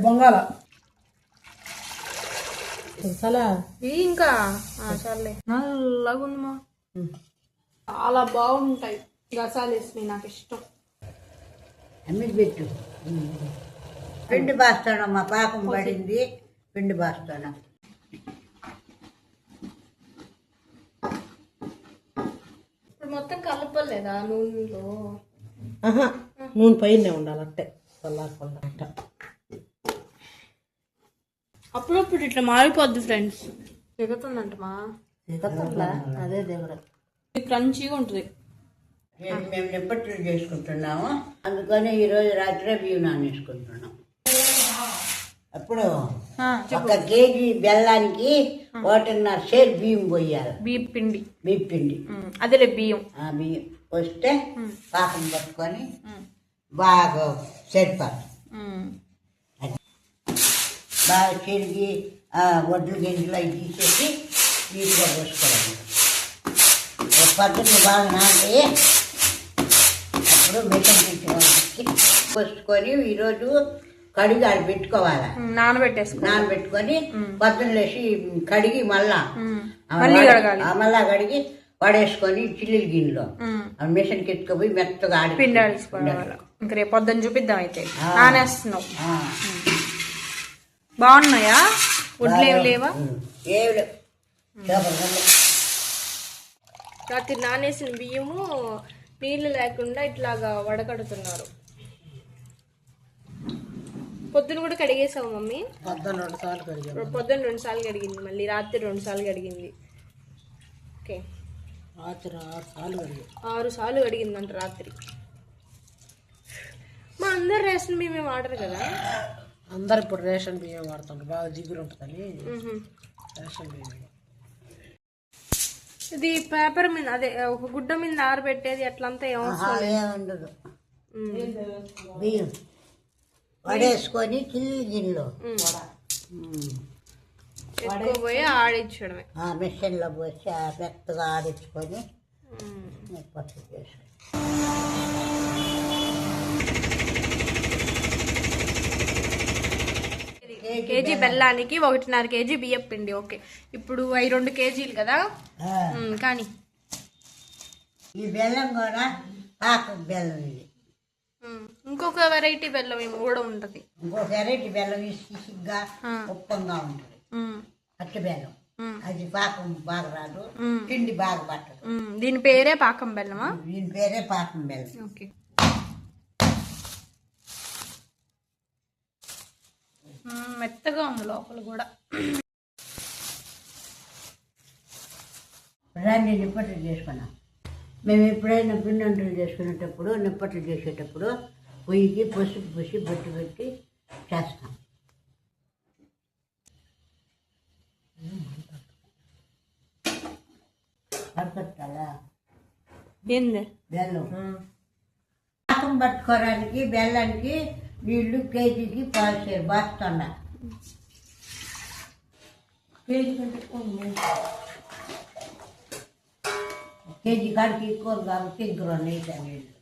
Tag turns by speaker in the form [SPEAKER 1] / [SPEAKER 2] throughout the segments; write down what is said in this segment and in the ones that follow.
[SPEAKER 1] బొంగాల. చాలా
[SPEAKER 2] ఇంకా? ఆ, చాలే. నల్లగా ఉంది మా చాలా బాగుంటాయి గసాలు వేసినాయి నాకు ఇష్టం.
[SPEAKER 3] అమ్మిది పెట్టు. పిండి బాస్తాను మా పాపం పడింది. పిండి బాస్తాను.
[SPEAKER 2] మొత్తం కలపలేదా నూనెలో?
[SPEAKER 1] ఆహా నూనె పైనే ఉండాలి అట్టే. చల్లారకుండా
[SPEAKER 2] అప్పుడప్పుడు ఇట్లా మారిపోద్ది ఫ్రెండ్స్ దిగుతుందంట మా
[SPEAKER 1] దిగతట్లా అదే దిగడ
[SPEAKER 2] ఇది క్రంచీగా ఉంటుంది.
[SPEAKER 3] మేము నిప్పట్లు చేసుకుంటున్నాము అందుకని ఈరోజు రాత్రే బియ్యం నానేసుకుంటున్నాం. అప్పుడు ఒక కేజీ బెల్లానికి ఒకటిన్నర సేరు బియ్యం పోయాలి.
[SPEAKER 2] బియ్యం పిండి.
[SPEAKER 3] బియ్యం పిండి.
[SPEAKER 2] అదేలే బియ్యం.
[SPEAKER 3] ఆ బియ్యం వస్తే పాకం పట్టుకొని బాగా సరిపోదు
[SPEAKER 2] ఉమ్.
[SPEAKER 3] బాగా చెరిగి వడ్లు గింజలు అవి తీసేసి నీట్గా పోసుకోవాలి ఒక పద్ధతి బాగా నాటి అప్పుడు మిషన్ తీసుకోవాలి పోసుకొని ఈరోజు కడిగి ఆడ పెట్టుకోవాలి?
[SPEAKER 2] ఉమ్, నానబెట్టేసుకో.
[SPEAKER 3] నానబెట్టుకొని పొద్దున్న లేచి కడిగి మళ్ళా
[SPEAKER 2] మళ్ళీ
[SPEAKER 3] కడిగి పడేసుకొని చిల్లుల గిన్నెలో. మిషన్కి ఎత్తుకుపోయి మెత్తగా ఆడి
[SPEAKER 2] పిండి ఆడించుకోవాలి ఇంకా రేపు పొద్దున్న చూపిద్దాం అయితే. నానేస్తున్నావు. బాగున్నాయా? వడ్లు ఏమి లేవా. రాత్రి నానేసిన బియ్యము నీళ్ళు లేకుండా ఇట్లాగా వడకడుతున్నారు. పొద్దున కూడా కడిగేసావు మమ్మీ?
[SPEAKER 1] పొద్దున్న రెండు సార్లు కడిగాను.
[SPEAKER 2] పొద్దున్న రెండు సార్లు కడిగింది మళ్ళీ రాత్రి రెండు సార్లు కడిగింది. ఓకే.
[SPEAKER 1] రాత్రి ఆరు సార్లు కడిగాను.
[SPEAKER 2] ఆరు సార్లు కడిగిందంట రాత్రి. మా అందరు రేషన్ బియ్యమే వాడరు కదా.
[SPEAKER 1] అందరు ఇప్పుడు రేషన్ బియ్యం వాడుతుంటారు బాగా దిగులు ఉంటుందని. రేషన్ బియ్యం
[SPEAKER 2] ఇది పేపర్ మీద అదే ఒక గుడ్డ మీద ఆరబెట్టేది అట్లంతా ఏం
[SPEAKER 3] ఆహా, ఏముండదు. బియ్యం పడేసుకొని చిల్లి గిన్నెలో.
[SPEAKER 2] ఎక్కువపోయి ఆడించడమే
[SPEAKER 3] ఆ మిషన్లో పోసి మెత్తగా ఆడించుకొని. పట్టు చేసుకొని
[SPEAKER 2] కేజీ బెల్లానికి ఒకటిన్నర కేజీ బియ్యం పిండి ఓకే. ఇప్పుడు అవి రెండు కేజీలు కదా? కానీ.
[SPEAKER 3] ఈ బెల్లం కూడా పాకం బెల్లం ఇది.
[SPEAKER 2] ఇంకొక వెరైటీ బెల్లం ఏమో కూడా ఉంటుంది.
[SPEAKER 3] ఇంకో వెరైటీ బెల్లం. ఉప్పంగా ఉంటుంది. పచ్చి బెల్లం. అది పాకం బాగా రాదు. పిండి బాగా పట్టదు.
[SPEAKER 2] దీని పేరే పాకం బెల్లమా?
[SPEAKER 3] దీని పేరే పాకం బెల్లం.
[SPEAKER 2] ఓకే. మెత్తగా ఉంది లోపల కూడా.
[SPEAKER 3] రాన్ని నిప్పట్లు చేసుకున్నాం. మేము ఎప్పుడైనా పిండి వంటలు చేసుకునేటప్పుడు నిప్పట్లు చేసేటప్పుడు పొయ్యికి పసుపు పూసి బొట్టు పెట్టి చేస్తాం. పడుకొట్టాలా బెల్లం. పాకం పట్టుకోవడానికి బెల్లానికి నీళ్ళు కేజీకి పాలు బాస్తుండ కేజీ కంటే ఎక్కువ ఉంది. కేజీ కాడికి ఎక్కువ ఉంది కాబట్టి ఇంక రెండు వేసాను నీళ్ళు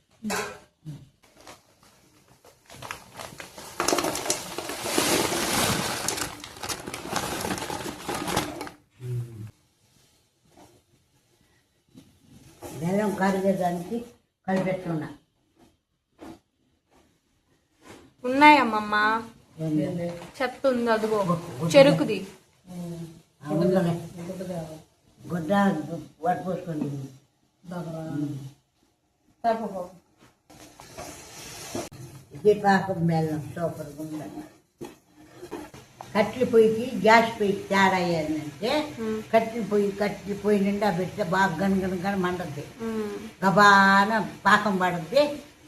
[SPEAKER 3] బెల్లం కరిగేదానికి కలిపెట్టున్నా.
[SPEAKER 2] ఉన్నాయమ్మమ్మ. చెత్త ఉంది అదిగో చెరుకుది.
[SPEAKER 3] గుడ్డ వడ్డు పోసుకోండి ఇది పాకం బెల్లం సూపర్ ఉందండి కట్టెల పొయ్యికి గ్యాస్ పొయ్యికి తేడా ఏంటంటే కట్టెల పొయ్యి కట్టెల పొయ్యి నిండా పెడితే బాగా గనగన గన మండద్ది గబాన పాకం పడుద్ది.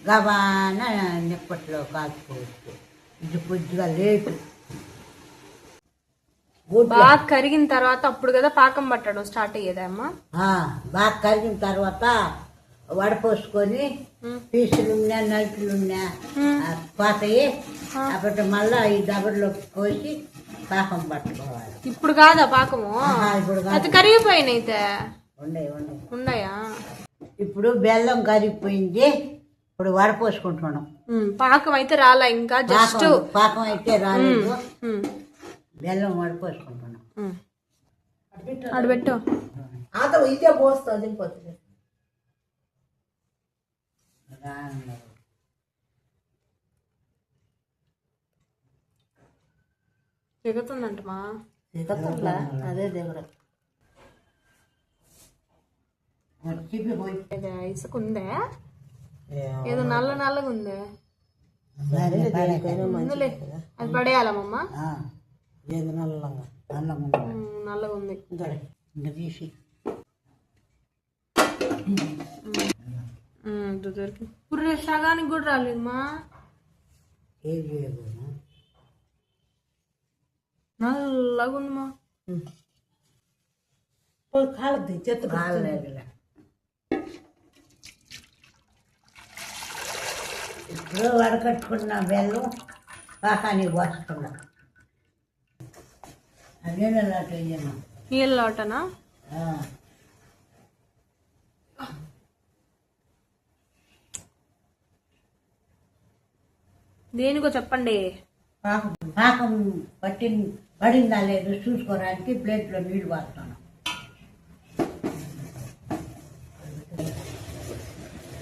[SPEAKER 3] గబాన నిప్పట్లో కాల్చుకోవచ్చు ఇది కొద్దిగా లేటు.
[SPEAKER 2] బాగా కరిగిన తర్వాత అప్పుడు కదా పాకం పట్టడం స్టార్ట్ అయ్యేదమ్మా?
[SPEAKER 3] బాగా కరిగిన తర్వాత వడపోసుకొని పీసులు ఉన్నా నలుపులు ఉన్నా ఆ, పోతాయి. అప్పటి మళ్ళా ఈ దబర్లో పోసి పాకం పట్టుకోవాలి.
[SPEAKER 2] ఇప్పుడు కాదా పాకము?
[SPEAKER 3] ఇప్పుడు కాదు.
[SPEAKER 2] అది కరిగిపోయినాయి అయితే
[SPEAKER 3] ఉండే ఉండే.
[SPEAKER 2] ఉన్నాయా
[SPEAKER 3] ఇప్పుడు బెల్లం కరిగిపోయింది. ఇప్పుడు వడపోసుకుంటున్నాం
[SPEAKER 2] పాకం అయితే రాలా ఇంకా? జస్ట్
[SPEAKER 3] పాకం అయితే రాలేదు. బెల్లం వడపోసుకుంటున్నాం
[SPEAKER 1] ఆత ఇదే పోస్తా దింపోతుంది
[SPEAKER 3] రా-
[SPEAKER 2] దిగుతుందంటమా
[SPEAKER 1] దిగత్తంలా అదే దిగడం
[SPEAKER 3] చిప్పి పోయి
[SPEAKER 2] ఇది ఇసుక ఉందే ఏదో నల్ల నల్లగా ఉందే
[SPEAKER 3] సరే, పడే.
[SPEAKER 2] ఉందిలే అది పడేయాలమ్మా
[SPEAKER 3] ఆ,
[SPEAKER 1] ఏది నల్లంగా
[SPEAKER 3] అన్నం ఉంది.
[SPEAKER 2] నల్లగా ఉంది
[SPEAKER 1] గడి
[SPEAKER 3] ఇంకా తీసి
[SPEAKER 2] ఉమ్, ఇది దొరికి పుర్రె సగానికి కూడా రాలేదమ్మా
[SPEAKER 3] ఏం చేయకూడదు
[SPEAKER 2] నల్లగా ఉందమ్మా
[SPEAKER 1] కాలద్ది చెత్త
[SPEAKER 3] కాలేదులే ఇప్పుడు వడకట్టుకున్న బెల్లం పాకానికి పోసుకున్నాం. అదే వేయను
[SPEAKER 2] నీళ్ళు ఆటనా దేనికో చెప్పండి.
[SPEAKER 1] పాపం
[SPEAKER 3] పాకం పట్టి పడిందా లేదు చూసుకోవడానికి ప్లేట్లో నీళ్ళు పోస్తాను.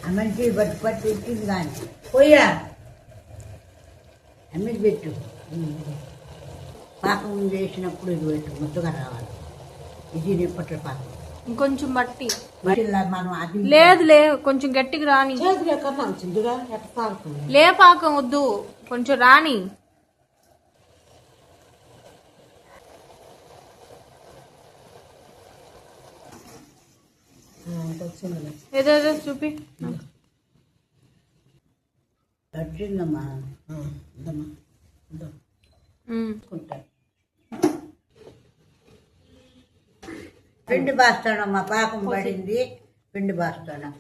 [SPEAKER 3] ఆ మంచి పట్టి పట్టి ఇచ్చింది కానీ పోయా అమ్మిది పెట్టు. పాకం చేసినప్పుడు ఇది పెట్టు ముద్దగా రావాలి. ఇది నిప్పట్ల పాకం.
[SPEAKER 2] ఇంకొంచెం
[SPEAKER 3] అది
[SPEAKER 2] లేదు లే కొంచెం గట్టిగా రాని. లే పాకం వద్దు కొంచెం రాని. ఏదో ఏదో చూపి.
[SPEAKER 3] పిండి బాస్తానమ్మా పాకం పడింది. పిండి బాస్తాను.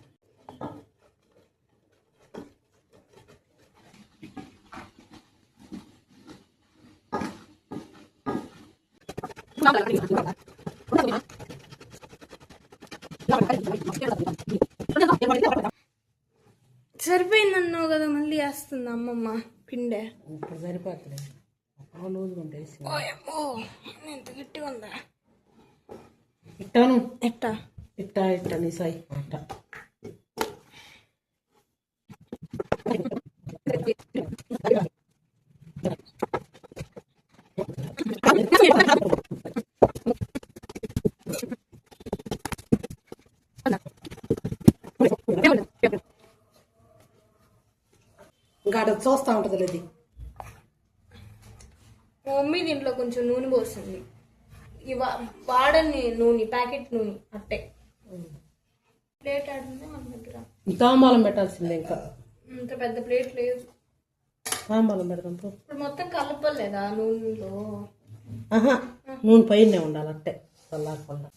[SPEAKER 2] సరిపోయింది అన్నావు కదా మళ్ళీ వేస్తుంది అమ్మమ్మ పిండే.
[SPEAKER 1] ఇప్పుడు సరిపోతుంది
[SPEAKER 2] ఎంత గట్టిగా ఉందా?
[SPEAKER 1] ఇట్టాను.
[SPEAKER 2] ఎట్టా
[SPEAKER 1] ఇట్టా ఇట్టా నీ సాయి. అట్ట అక్కడ చూస్తూ ఉంటుంది ఇది
[SPEAKER 2] మా మమ్మీ దీంట్లో కొంచెం నూనె పోస్తుంది. ఈ వా- వాడని నూనె ప్యాకెట్ నూనె అట్టే. ప్లేట్ ఆడుంది మన దగ్గర
[SPEAKER 1] తాంబాలం పెట్టాల్సిందే ఇంకా.
[SPEAKER 2] ఇంత పెద్ద ప్లేట్ లేదు.
[SPEAKER 1] తాంబాలం పెడదాం పో.
[SPEAKER 2] ఇప్పుడు మొత్తం కలపలేదా నూనెలో?
[SPEAKER 1] ఆహా నూనె పైనే ఉండాలి అట్టే. చల్లారకుండా.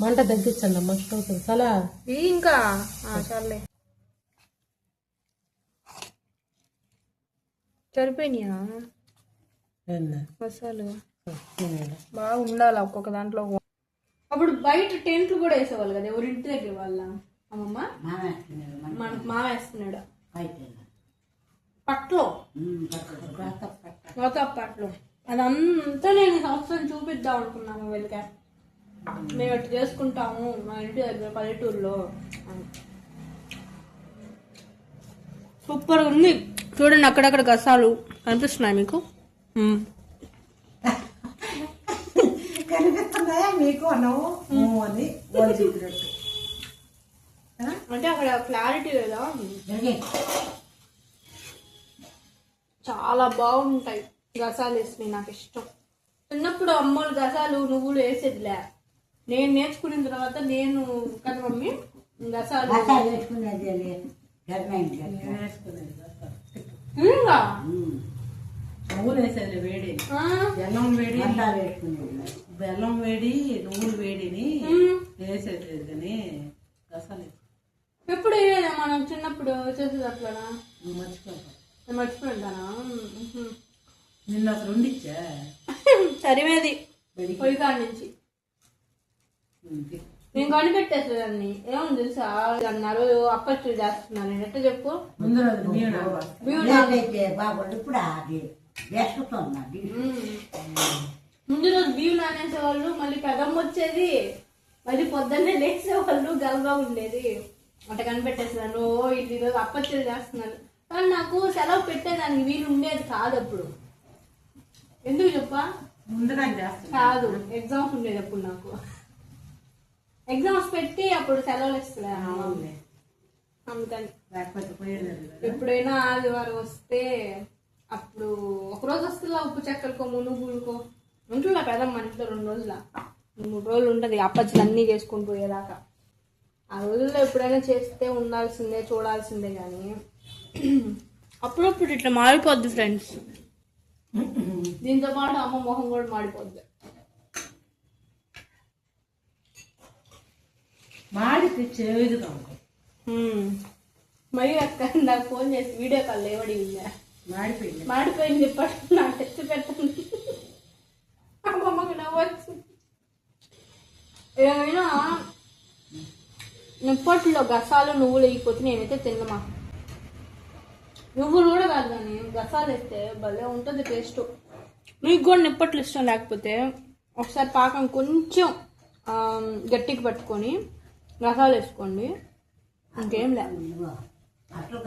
[SPEAKER 1] మంట తగ్గించండి అమ్మ స్టవ్ చాలా
[SPEAKER 2] ఇంకా? ఆ, చాలే సరిపోయినాయా? మసాలు.
[SPEAKER 1] తినేయండి.
[SPEAKER 2] బాగా ఉండాలి ఒక్కొక్క దాంట్లో? అప్పుడు బయట టెంట్లు కూడా వేసేవాళ్ళు కదా ఎవరి ఇంటి దగ్గర వాళ్ళ అమ్మమ్మ? మనకు మా వేస్తున్నాడు. పట్లో? గోత పట్లో అదంతా నేను సంవత్సరం చూపిద్దాం అనుకున్నాను వెళ్తే మేము ఇట్లా చేసుకుంటాము మా ఇంటి దగ్గర పల్లెటూరులో. సూపర్ ఉంది. చూడండి అక్కడక్కడ గసాలు కనిపిస్తున్నాయి మీకు.
[SPEAKER 1] కనిపిస్తున్నాయా మీకు? అన్నావు ఊ అని వాళ్ళు చెప్పినట్టు
[SPEAKER 2] అంటే అక్కడ క్లారిటీ లేదా?
[SPEAKER 3] చాలా
[SPEAKER 2] బాగుంటాయి గసాలు వేసినాయి నాకు ఇష్టం. చిన్నప్పుడు అమ్మలు గసాలు నువ్వులు వేసేదిలే. నేను నేర్చుకున్న తర్వాత నేను కదా మమ్మీ గసాలు
[SPEAKER 3] గర్మైంది
[SPEAKER 2] ఇంకా?
[SPEAKER 1] నువ్వులు వేసేది వేడి.
[SPEAKER 2] ఆ?
[SPEAKER 1] బెల్లం వేడి. బెల్లం వేడి నువ్వులు వేడిని కానీ గసాలు
[SPEAKER 2] ఎప్పుడు వేయలేదా మనం చిన్నప్పుడు చేసేది అట్లనా
[SPEAKER 1] మర్చిపోతాం
[SPEAKER 2] నేను మర్చిపోయింటానా?
[SPEAKER 1] నిన్న అసలు ఉండిచ్చా
[SPEAKER 2] సరిమేది పొయ్యి కాడి నుంచి. నేను కనిపెట్టేసేదాన్ని ఏమని తెలుసా? అన్నారు అప్పచ్చు చేస్తున్నాను నేను ఎట్లా చెప్పు?
[SPEAKER 1] ముందు రోజు
[SPEAKER 2] బియ్యం నా-
[SPEAKER 3] లేదైతే బాగుండు ఇప్పుడు అది? వేసుకుతున్నది
[SPEAKER 2] మ్మ్. ముందు రోజు బియ్యం నానేసేవాళ్ళు మళ్ళీ పెదమ్మ వచ్చేది. మళ్ళీ పొద్దున్నే లేచేవాళ్ళు గలగా ఉండేది. అట్ట కనిపెట్టేస్తున్నాను ఓ ఇది ఈరోజు అప్పచ్చలు చేస్తున్నాను కానీ నాకు సెలవు పెట్టేదానికి వీలు ఉండేది కాదు అప్పుడు. ఎందుకు చెప్పా?
[SPEAKER 1] ముందుగా చేస్తాను
[SPEAKER 2] కాదు ఎగ్జామ్స్ ఉండేది అప్పుడు నాకు. ఎగ్జామ్స్ పెట్టి అప్పుడు సెలవులు ఇస్తున్నా అందుకని.
[SPEAKER 1] లేకపోతే పోయేది లేదు కదా.
[SPEAKER 2] ఎప్పుడైనా ఆదివారం వస్తే అప్పుడు ఒక రోజు వస్తుందా ఉప్పు చెక్కలకో మునుగులకో ఉంటుందా పెదమ్మ ఇంట్లో రెండు రోజుల. మూడు రోజులు ఉంటుంది అప్పచ్చులు అన్నీ చేసుకొని పోయేదాకా. ఆ రోజుల్లో ఎప్పుడైనా చేస్తే ఉండాల్సిందే చూడాల్సిందే కానీ అప్పుడప్పుడు ఇట్లా మారిపోద్ది ఫ్రెండ్స్. దీంతో పాటు అమ్మ మొహం కూడా మాడిపోద్ది
[SPEAKER 1] ఉంటుంది
[SPEAKER 2] హ్మ్. మరి అక్క నాకు ఫోన్ చేసి వీడియో కాల్ లేవడి
[SPEAKER 1] మాడిపోయింది.
[SPEAKER 2] మాడిపోయింది చెప్పండి నాకు తెచ్చి పెట్టండి. అమ్మమ్మకి నవ్వచ్చు ఏమైనా నిప్పట్లో గసాలు నువ్వులు వేయకపోతే నేనైతే తిన్నమా నువ్వులు కూడా కాదు కానీ గసాలు వేస్తే భలే ఉంటుంది టేస్ట్. మీకు కూడా నిప్పట్లు ఇష్టం లేకపోతే ఒకసారి పాకం కొంచెం గట్టికి పట్టుకొని గసాలు వేసుకోండి. ఇంకేం లే.
[SPEAKER 3] ఇదిగో, అట్లు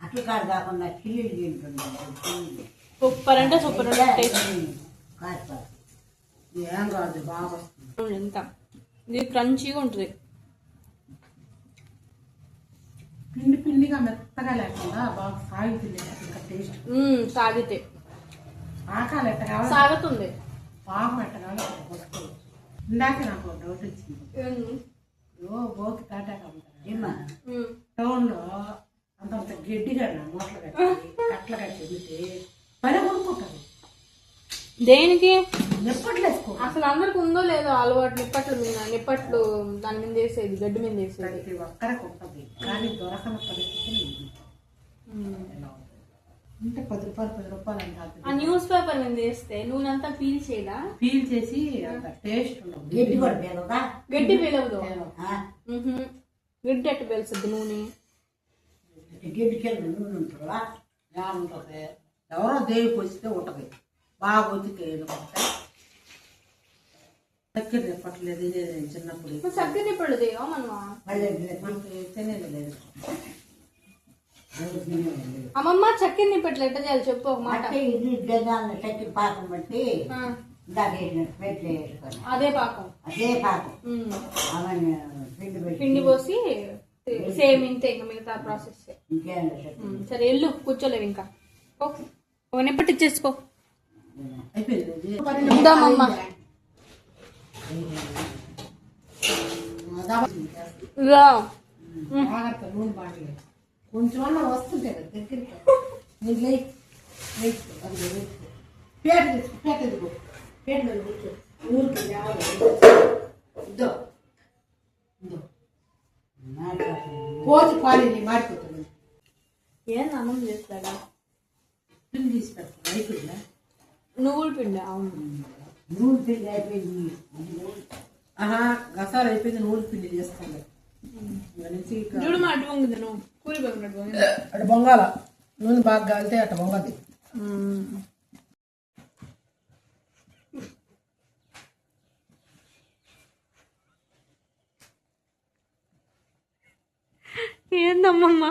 [SPEAKER 3] అట్లు కాదు కాకుండా చిల్లీలు తింటుంది
[SPEAKER 2] సూపర్ అంటే సూపర్
[SPEAKER 3] కాదు
[SPEAKER 1] ఏం కాదు బాగా వస్తుంది.
[SPEAKER 2] ఎంత. ఇది క్రంచీగా ఉంటుంది.
[SPEAKER 1] పిండి పిండిగా మెత్తగా లేకుండా బాగా సాగి తినేది ఇంకా టేస్ట్
[SPEAKER 2] సాగితే.
[SPEAKER 1] ఆకాలు ఎట్ట కావాలి
[SPEAKER 2] సాగుతుంది
[SPEAKER 1] పాపం ఎట్ట కావాలి ఇందాక నాకు డౌట్ వచ్చింది? ఓ బోకి తాటాక అమ్ముతారు. టౌన్లో అంత అంత గడ్డిగా మూటలు కట్టి కట్టలు కట్టి పని కొనుక్కుంటారు.
[SPEAKER 2] దేనికి?
[SPEAKER 1] ఎప్పట్లు వేసుకో
[SPEAKER 2] అసలు అందరికి ఉందో లేదో అలవాటు నిప్పట్లు మీద నిప్పట్లు దాని మీద వేసేది గడ్డి మీద వేసేది?
[SPEAKER 1] ఒక్కరికి ఉంటుంది. కానీ దొరకని పరిస్థితి ఇది.
[SPEAKER 2] మ్మ్.
[SPEAKER 1] ఎలా ఉంటుంది అంటే పది రూపాయలు పది రూపాయలు అని కాదు
[SPEAKER 2] ఆ మీద వేస్తే నూనె అంతా పీల్ చేయదా
[SPEAKER 1] ఫీల్ చేసి అంత టేస్ట్ ఉండదు.
[SPEAKER 3] గడ్డి కూడా పేరుగా
[SPEAKER 2] గడ్డి పీలవదు. గడ్డి ఎట్టు పేలుస్తుంది నూనె?
[SPEAKER 3] గడ్డి కింద నూనె ఉంటుందా?
[SPEAKER 1] ఎలా ఉంటుంది. ఎవరో దేవికి వస్తే ఉంటుంది. బాగా చెప్పట్లేదు ఇదే నేను చిన్నప్పుడు.
[SPEAKER 2] చక్కర దేవా
[SPEAKER 3] మళ్ళీ
[SPEAKER 1] మనకి తినేది లేదు.
[SPEAKER 2] అమ్మమ్మ చక్కెర నిప్పట్లు ఎట్ట చేయాలి చెప్పు ఒక మాట.
[SPEAKER 3] అంటే ఇది చక్కెర పాకం బట్టి పెట్టి
[SPEAKER 2] అదే పాకం.
[SPEAKER 3] అదే పాకం. అవన్నీ పిండి పెట్టి
[SPEAKER 2] పిండి పోసి సేమ్ ఇంతే ఇంకా మిగతా ప్రాసెస్. సరే వెళ్ళు కూర్చోలేవు ఇంకా. ఓ ఒక నిప్పటి ఇచ్చేసుకో ఉందామమ్మ ఇదిగో.
[SPEAKER 1] నూనె కొంచెం వస్తుంటే కదా దగ్గరికి నీకు లేయి లేయి అది లేయి. పేట తీసుకో పేట ఎదుగు పేట మీద కూర్చో. ఊరికి ఇద్దో ఇద్దో పోచి పాలి మాడిపోతుంది
[SPEAKER 2] ఏం అన్నం చేస్తాడా?
[SPEAKER 1] పిండి తీసి పెడతాను అయిపోయిందా?
[SPEAKER 2] నువ్వుల పిండి అవును.
[SPEAKER 3] నూనె పిండి అయిపోయింది.
[SPEAKER 1] ఆహా గసాలు అయిపోయింది నూనె పిండి చేస్తాను. అటు బొంగాల నూనె బాగా కాలితే అటు బొంగది
[SPEAKER 2] మ్మ్. ఏందమ్మమ్మ